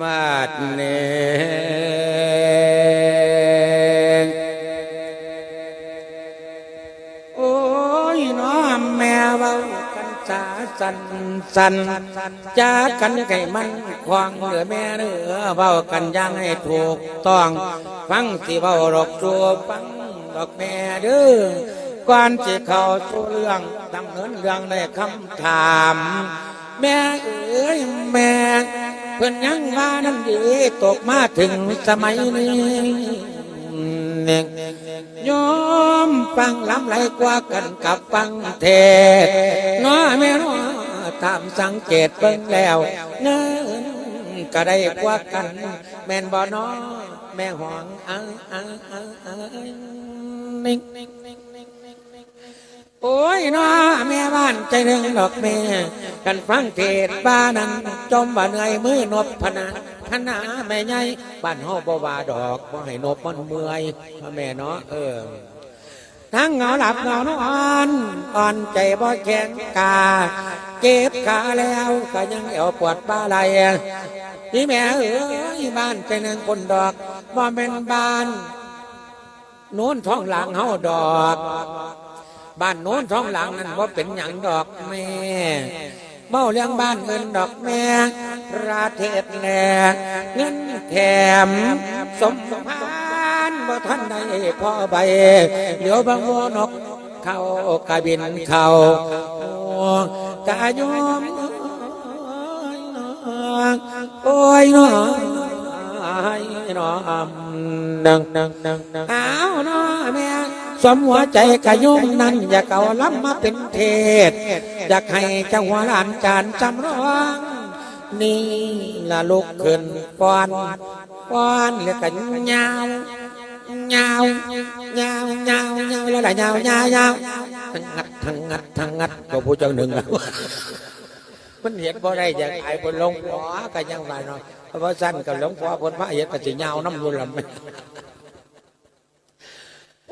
มาดเนโอ้ยน้อมแม่เบากันจาสันสันจากันไก่มันควางเหลือแม่เนื้อเบากันยังให้ถูกต้อง ฟังสิเบาดอกจัวฟังดอกแม่เด้อก่อนจะเข้าสู่เรื่องดำเนินเรื่องในคำถาม แม่เอ้ยแม่ เพื่อนยังว่านั่นดีตกมาถึงสมัยนี้เนี่ยโยมฟังล้ำไหลกว่ากันกับฟังเทศน้อแม่น้อตามสังเกตเบิ่งแล้วเงินก็ได้กว่ากัน แม่นบ่น้อแม่หวงอ้ยเอ้ยเอ้ยเอ้ยนิ่ง โอ้ยน้าแม่บ้านใจหนึ่งดอกแม่กันฟังเทศบ้านั้นจมบ่เหนื่อยมือนบพนาพนาแม่ใหญ่บ้านเฮาบ่ว่าดอกบ่ให้นบมันเมื่อยแม่เนาะเออทั้งเหงาหลับเหงานอนอ่อนใจบ่แข็งกา เจ็บขาแล้วก็ยังเอวปวดบ้าไหลนี่แม่เอ้ยบ้านใจหนึ่งคนดอกบ่เป็นบ้านโน้นท้องหลังเฮาดอก บ้านโน้นท้องหลังนั้นว่าเป็นหยังดอกแม่เบ้าเลี้ยงบ้านเงินดอกแม่ราเทศแหลเงินแถมสมสมพานบ่ทันได้พ่อใบเดี๋ยวบางวัวนกเข้ากะบินเข้ากะยอมโอ้ยน้อยน้อมดังดังดังดังอ้าวน้อแม่ สมหัวใจกะยุ่มนั้นอย่าเก่าล้ำมาเป็นเทศ อยากให้เจ้าหัวหลานจานจำร้อง นี่ละลูกขึ้นป้อนป้อนแล้วก็ยาวยาวยาวยาวยาวแล้วละยาวยาวยาวทั้งงัดทั้งงัดทั้งงัดก็ผู้เจ้าหนึ่งแล้วมันเห็นบ่ได้อยากไอ้บนลงหัวก็ยังว่าน้อยเพราะสั้นกับหลวงพ่อบนพระเห็นก็สิยาวน้ำรุนลำ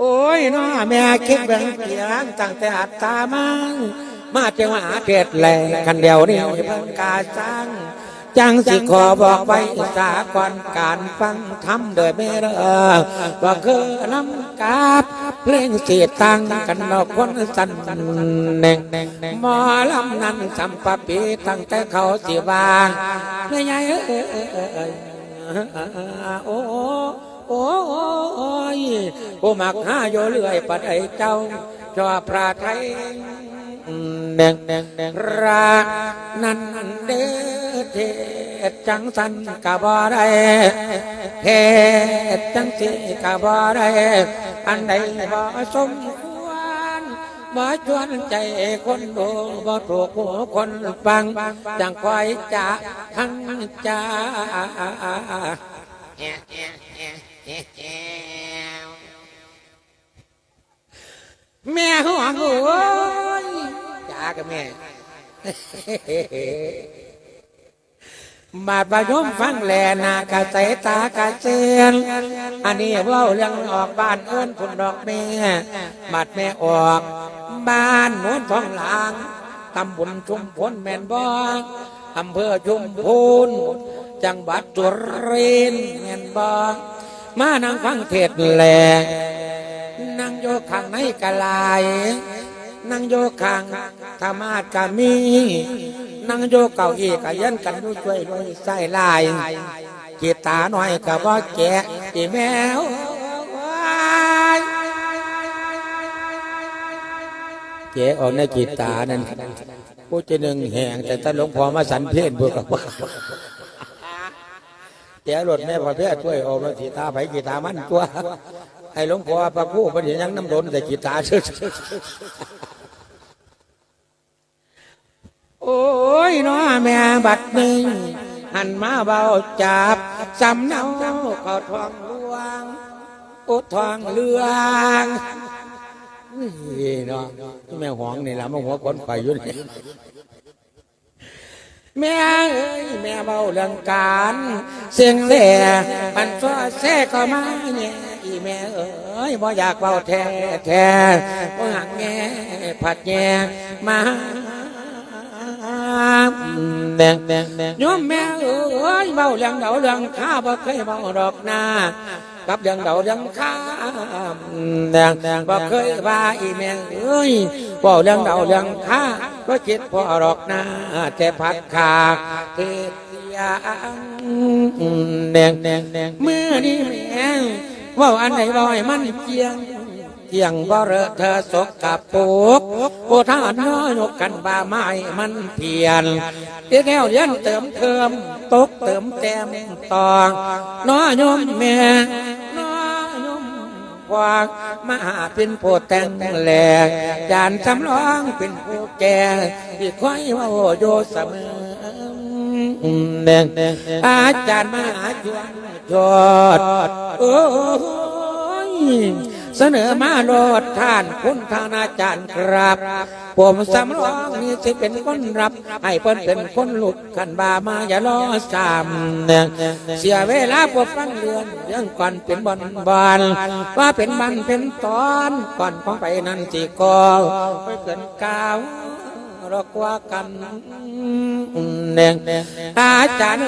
โอ้ยน้อแม่คิดเบิ่งเพียงตั้งแต่อัตตามังมาเจ้าหาเทศแหลกันเดียวนี่เพิ่งกาสร้างจังสิขอบอกไว้สาก่อนการฟังทำโดยไม่เลิกว่าคือน้ำกาบเพลงเสียตังกันดอกคนสันแหน่งหมอลำนั้นสัมปปีตั้งแต่เขาสิวางไม่ใหญ่เอ้ยโอ้ โอ้ยผู้มักหาโยเลื่อยปัดไอเจ้าจอพระไทยแดงแดงแดงรานั้นเดเทศจังสันกะบ่ได้เทศจังสิกะบ่ได้อันใดบ่สมควรบ่ชวนใจคนดูบ่ถูกหูคนฟังจังคอยจะทั้งจ้า แม่ห่วงโอ้ยจ้ากับแม่บาดประยมฟังแลนากะใจตากะเจนอันนี้เว่าเรื่องออกบ้านเอิ้นคุณดอกแม่บาดแม่ออก บ้านโน้นท้องหลางตำบลชุมพลแม่นบ่อำเภอชุมพลจังหวัดจุรินทร์แม่นบ่ มานั่งฟังเทศน์แลนั่งโยข้างในกะลายนั่งโยข้างธรรมาสกะมีนั่งโยเก่าอีกะยันกันด้วยช่วยด้วยใส่ลายกีตาหน่อยกะว่าแกะอีแมวแกะออกในกีตานั่นผู้จะหนึ่งแห่งแต่ถ้าหลวงพ่อมาสันเพศบุกว่า แกะรถแม่พระเพศช่วยออกมากีตาไผกีตามันตัวให้หลวงพ่อพระผู้ปฏิยังน้ำดนแต่กีตาเชื่อโอ้ยน้อแม่บัดนึงหันมาเบาจับสำเนาเขาทองลวงโอทองเลืองนี่เนาะแม่หวงนี่ละมาหัวคนไฟอยู่นี่ แม่เอ้ยแม่เบาเรื่องการ เสียงแหล่ปันฟ้าแซ่ก็มาเนี่ยอีแม่เอ้ยบ่อยากเบาแท้แท้บ่หักแง่ผัดแง่มาแดงแดงแดงโยมแม่เอ้ยเบาเรื่องเดาเรื่องข้าบ่เคยเบาดอกนากับเรื่องเดาเรื่องข้าแดงแดงบ่เคยว่าอีแม่เอ้ยเบาเรื่องเดาเรื่องข้า ก็จิตพอดอกนาแต่พัดขาเทศยาแดงแดงแดงเมื่อนี้แม่ว่าอันไหนบ่อยมันเจียงเที่ยงบ่เรอเธอสกกับปุกโอท่านน้อยนกกันบาไม้มันเพียนเดี๋ยวแนวยันเติมเติมตกเติมแต้มตองน้อยยมแม่ วากมาเป็นผู้แต่งแหลกจานสำรองเป็นผู้แก่ที่คอยว่าโยเสมอแดงอาจารย์มาหาจวนยอดโอ้ย เสนอมาโลดท่านคุณทานอาจารย์ครับ ผมสำรองนี่สิเป็นคนรับ ให้เพิ่นเป็นคนหลุดขันบามาอย่ารอสามเนี่ยเสียเวลาปวดฟังเรือนเรื่องก่อนเป็นบอนบานว่าเป็นบันเป็นตอนก่อนของไปนั่นสิกอไปเกินกาวรอกว่ากันเนี่ยอาจารย์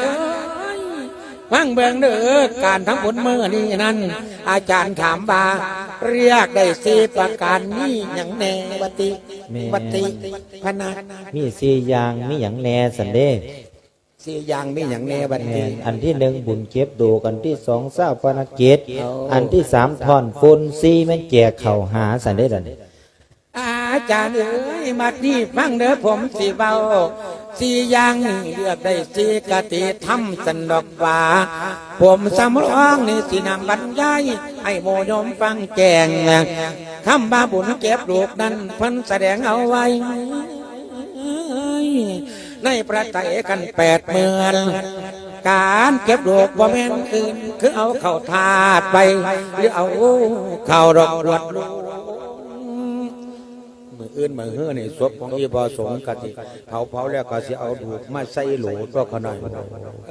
ฟังเบืองเด้อการทั้งผลมือนี่นั้น อาจารย์ถามว่า เรียกได้สีประการนี้อย่างแน่ปฏิแม่ปฏิพนามีสี่อย่างมีอย่างแหน่สันเด้สี่อย่างมีอย่างแน่บัดแม่นี้นอันที่หนึ่งบุญเก็บดูกันที่สองเศร้าปนกิจเอา อันที่สามท่อนฟุนสี่แม่นแจกเข่าหาสันเด้ดันอาจารย์เอ้ยมาที่ฟังเด้อผมสีเบา สี่อย่างนี่เลือกได้สี่กติทำสันดอกว่า ผมสำรองนี่สีนำบรรยายให้โมโยมฟังแจงคำบาบุญเก็บลูกนั้นเพิ่นแสดงเอาไว้ในประเทศกันแปดเมือนการเก็บดอกบ่าแม่นอื่นคือเอาเข้าถาดไป หรือเอาเข้าดอกรวด มืออื่นมือเฮือนี่ศพของอีบอสงกะติเผาเผาแล้วก็สิเอาดูกมาใส่โหลก็ขน่อย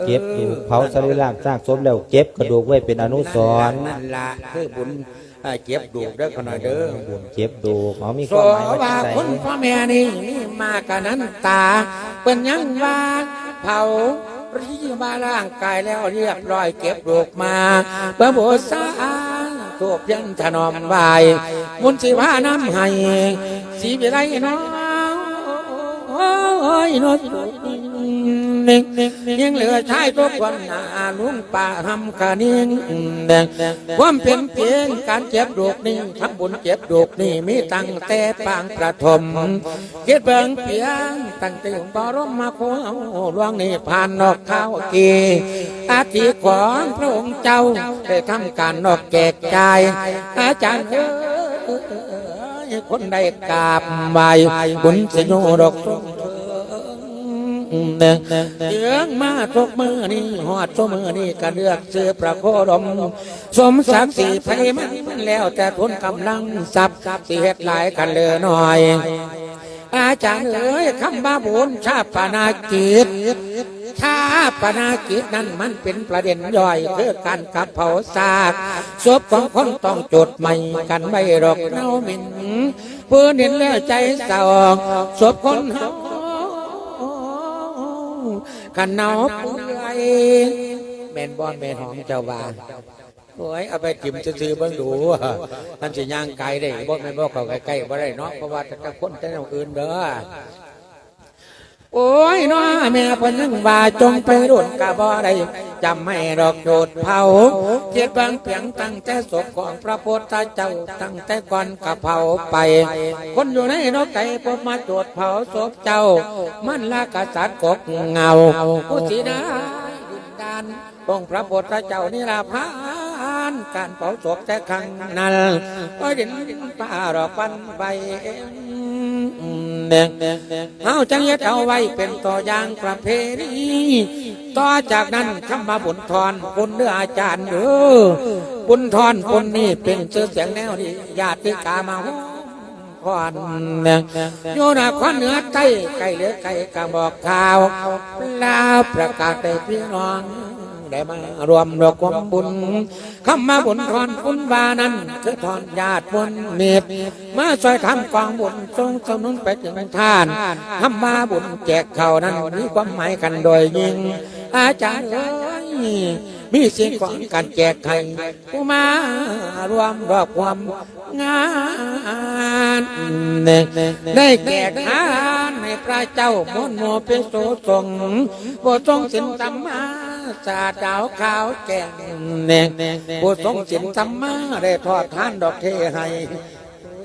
เก็บอยู่เผาสรีระซากศพแล้วเก็บกระดูกไว้เป็นอนุสรณ์นั่นละคือบุญเอ่อเก็บดูกเด้อขน่อยเด้อบุญเก็บดูกเอามีคโสวามหมายว่าว่าจังไดคุณพ่อแม่นี่นี่มากันนั้นตา เป็นหยังว่าเผารีมาร่างกายแล้วเรียบร้อยเก็บลูกมาเพื่อโบสา ตัวเพียงถนอมไว้มุนสิว่าน้ำให้สีไปไรน้อยน้อย ยังเหลือชายตัวคนหนาลุงป่าทำกะนิ่งแดงความเป็นเพียงการเจ็บดูกนี่ทำบุญเจ็บดูกนี่มีตั้งแต่ปางประถมเกิดเบิ่งเพียงตั้งแต่บรมมาโคหลวงนี่ผ่านนอกข้าวกีอาทิของพระองค์เจ้าได้ทำการนอกแจกจ่ายอาจารย์เอ้คนใดกราบไหวบุญสิโยดอกทรง เดินเยืองมาทุกมือนี่หอดทุกมือนี่ก็เลือกเสื้อประโคดม สมศักดิ์ศรีไพมันแล้วแต่ทุนกำลังทรัพย์สิเฮ็ดหลายกันเลยหน่อย อาจารย์เอ๋ยคำบาบุญชาปนากิจชาปนากิจนั้นมันเป็นประเด็นย่อยคือการกับเผาซากศพของคนต้องจดใหม่กันไม่หรอกเน่าหมินเพื่อเห็นแล้วใจเศร้าศพคนเฮา กันเนาเปื่อยแม่นบอนแม่นหอมเจ้าบ้านโอ้ยเอาไปจิ้มซื้อเบิ่งดูท่านสิย่างไกลได้บ่แม่นบ่เข้าใกล้ๆบ่ได้เนาะเพราะว่าจะคนแต่คนอื่นเด้อ โอ้ยน้อแม่พนังว่าจงไปรุ่นกะบ่ได้จำให้ดอกโดดเผาเจ็ดบางเพียงตั้งแต่ศพของพระพุทธเจ้าตั้งแต่ก่อนกะเผาไป คนอยู่ในนกไก่พบมาโดดเผาศพเจ้า มันละกษัตริย์กกเงาผู้สีนาดินดานองพระพุทธเจ้านี่ลาพานการเผาศพแต่ครั้งนั้นก็ดินป่ารอกปันใบแดง เฮาจังเฮ็ดเอาไว้เป็นตัวอย่างประเพณีต่อจากนั้นคำมาบุญทอนคุณเนื้ออาจารย์เด้อบุญทอนคนนี้เป็นชื่อเสียงแนวนี้ญาติกามาฮ้อควันโยนาควันเหนือใต้ไก่เหลือไก่กระบอกข่าวลาวประกาศได้พี่น้อง ได้มารวมดอกความบุญคำมาบุญทอนบุญบานั้นคือทอนญาติบุญเมียมาช่วยทำกองบุญทรงสนุนไปถึงทานคำมาบุญแจกเขานั้นมีความหมายกันโดยยิ่ง อาจารย์เอ้ยมีสิ่งของการแจกไข่ผู้มารวมรอบความงานได้แก่ทานในพระเจ้ามนโมเปโสทรงโปรทรงสินธรรมา สาดาวขาวแก่งโปรดทรงสินธรรมาได้ทอดท่านดอกเทให้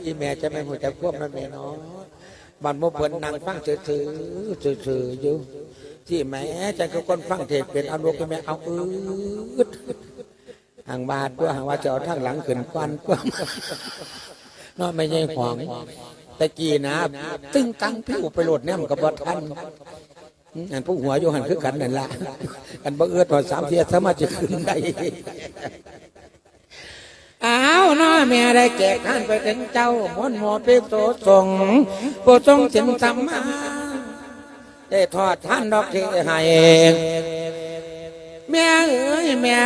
อีแม่จะไม่หัวใจควบนั่นแม่เนาะบันโมเพิ่นนั่งฟังซื่อๆซื่อๆอยู่ที่แม่จะก็คนฟังเทศเป็นอาลูกแม่เอาอืดห่างบาทตัวห่างว่าจะเอาทางหลังขึ้นควันตัวเนาะไม่ใช่ของตะกี้นะตึงตังผิวไปโหลดเนี่ยมันก็บ่ทัน อันผู้หัวอยู่หันคือกันนั่นละอันบ่เอื้อต่อสามเทียสามารถจะขึ้นได้อ้าวนาะแม่ได้แจกท่านไปถึงเจ้ามนต์โมเปโสทรงโปรดทรงสินสัมมาได้ทอดท่านดอกเทให้แม่เอ้ยแม่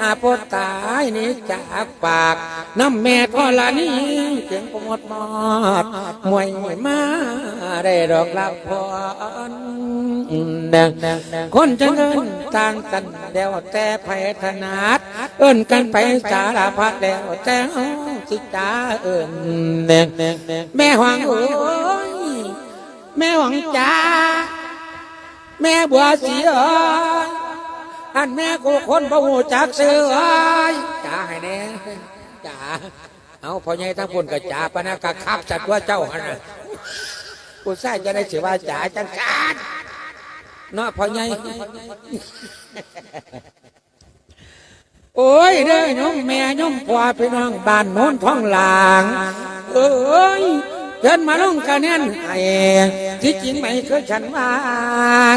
อาปดตายนี่จากปากน้ำแม่ทอละนี้เสียงปรดมอดมวยมา ได้ดอกลับพรคนจะเงินต่างกันเดียวแต่ไพถนาดเอิ้นกันไปสารพัดแล้วแต่เอาสิจ้าเอิ้นแม่หวังเอ้ยแม่หวังจ้าแม่บัวสีเอ้ยอันแม่กูคนบ่หูจักซื้อเอ้ยจ่าให้แน่จ่าเอาพอใหญ่ทั้งคนก็จ่าปะนะกะคับจัดว่าเจ้าหัน กูใส่จะได้สิว่าจ่าจังการเนาะพอใหญ่โอ้ยเด้อน้องแม่น้องพ่อพี่น้องบ้านโน้นท้องหลางเอ้ยเดินมาลงคะแนนไอ้ที่จริงไม่เคยฉันว่า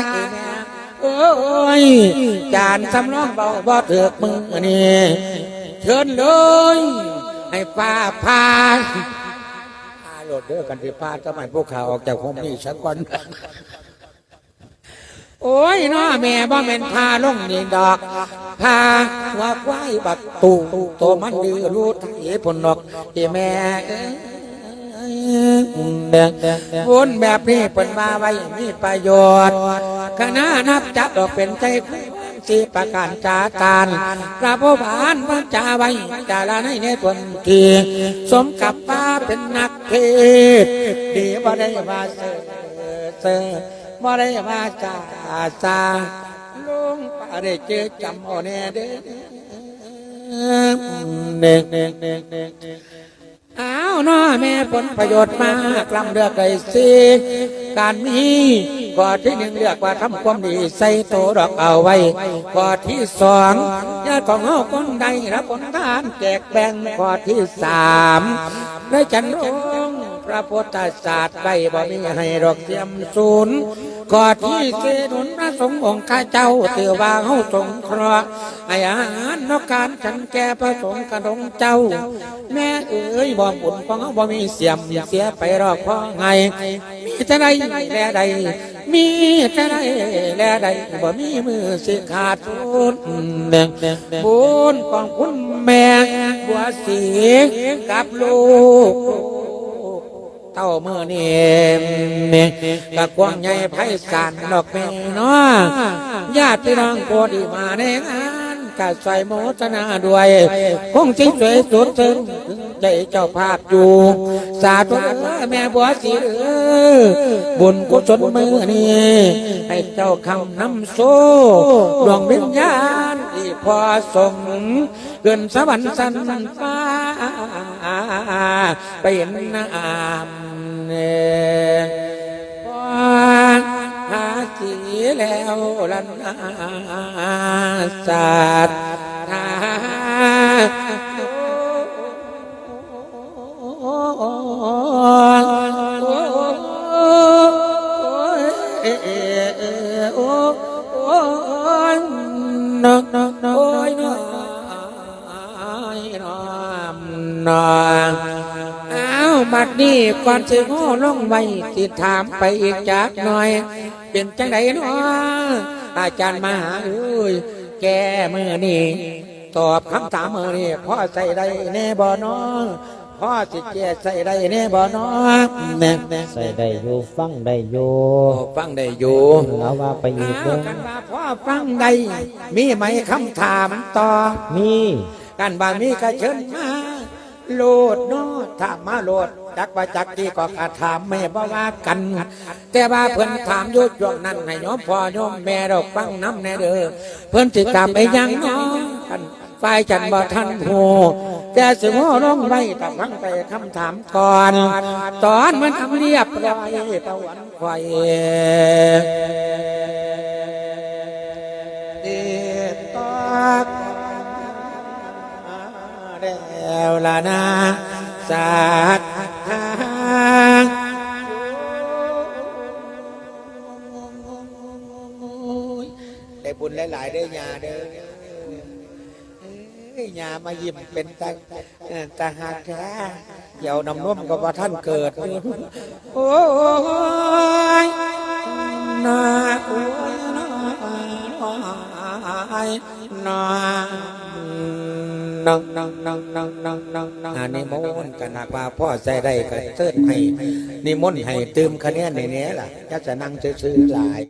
ไอ้แม่โอ้ยจานสำรองเบาบ่เถือกมือนี่เชิญเลยให้ป้าพาพา โหลดเด้อกันที่พาทำไมพวกเขาออกจากห้องนี้สักวันโอ้ยน้อแม่บ่เป็นพาลงนี่ดอกพาว่าควายบักตูโตมันดื้อรู้ไถผลนกที่แม่เอ้ยวนแบบนี้เป็นมาไว้มีประโยชน์คณะนับจับดอกเป็นใจ สีประการจาการพระผู้บานพระจาไว้จาราในในตนทีสมกับป้าเป็นนักเทศดีบ่ได้ว่าเสือเสือบ่ได้มาจ่าจาลุงป้าได้เจอจำเอาแน่เด้อเด็กเด็กเด็กเด็ก อ้าวน้อแม่ผลประโยชน์มากลำเลือกไก่สิการมีข้อที่หนึ่งเลือกว่าทำความดีใส่โตดอกเอาไว้ข้อที่สองญาติของเฮาคนใดรับผลทานแจกแบ่งข้อที่สามได้จันรงพระพุทธศาสตร์ใบบ่มีให้ดอกเทียมศูนย์ ข้อที่สี่หนุนพระสงฆ์องค์ข้าเจ้าเตือว่าเฮาสงเคราะห์ให้อาหารนอกการฉันแก่พระสงฆ์กระดงเจ้า แม่เอ๋ยบ่บุญของเฮาบ่มีเสียมเสียไปรอกพราะไง มีแต่ใดแลใด มีแต่ใดแลใดบ่มีมือสิขาดทุนบุญของคุณแม่บัวสีกับลูก เต้ามือนี่กับกวางใหญ่ไพศาลดอกแม่นาะญาติพี่น้องโกดีมาในงานกัใส่โมทนาด้วยคงจิงสวยสุดซึ้งใจเจ้าภาพอยู่ สาธุแม่บัวสีเออบุญกุศลมือนี่ให้เจ้าคำนำโซ่ดวงวิญญาณที่พอสม เกินสวรรค์สันฟ้า ไปเห็นน้ำเนพอหาสีแล้วลันนาศาสตร์ นอนอ้าวบัดนี้ก่อนสิโง่ลงไว้สิถามไปอีกจักหน่อย เป็นจังไดเนาะอาจารย์มหาเอ้ยแก้มือนี่ตอบคำถามมือนี่พ่อใส่ได้แน่บ่น้องพ่อสิแก้ใส่ได้แน่บ่น้องแน่แน่ใส่ได้อยู่ฟังได้อยู่โอ้ฟังได้อยู่เอาว่าไปอีกเด้อกันว่าพ่อฟังได้มีไหมคำถามต่อมี กันว่ามีก็เชิญมา โลดเนาะถามมาโลดจักว่าจักกี่ก็อาถามแม่บ่ว่ากัน แต่ว่าเพิ่นถามอยุดช่วงนั้นให้โยมพ่อโยมแม่เราฟังน้ำแน่เด้อเพิ่นติดตามไปยังเนาะกันฝ่ายจันบ่ทันหูแต่สิหัวร้องไว้แต่ฟังไปคำถามก่อน ตอนมันทำเรียบร้อยตะวันไฟเด็ดตอก วละนะสักทางได้บุญหลายๆได้ยาเด้อยามายิ้มเป็นตาตาหักแท้เกี่ยวนำนุ่มก็ว่าท่านเกิด โอ้ยนาโอ้ยนา นังนังนังนังนังนังนังอันนี้มนต์กันหากว่าพ่อใจได้ก็เติมให้นิมนต์ให้เติมคะแนนในนี้ล่ะจะจะนั่งซื้อๆหลาย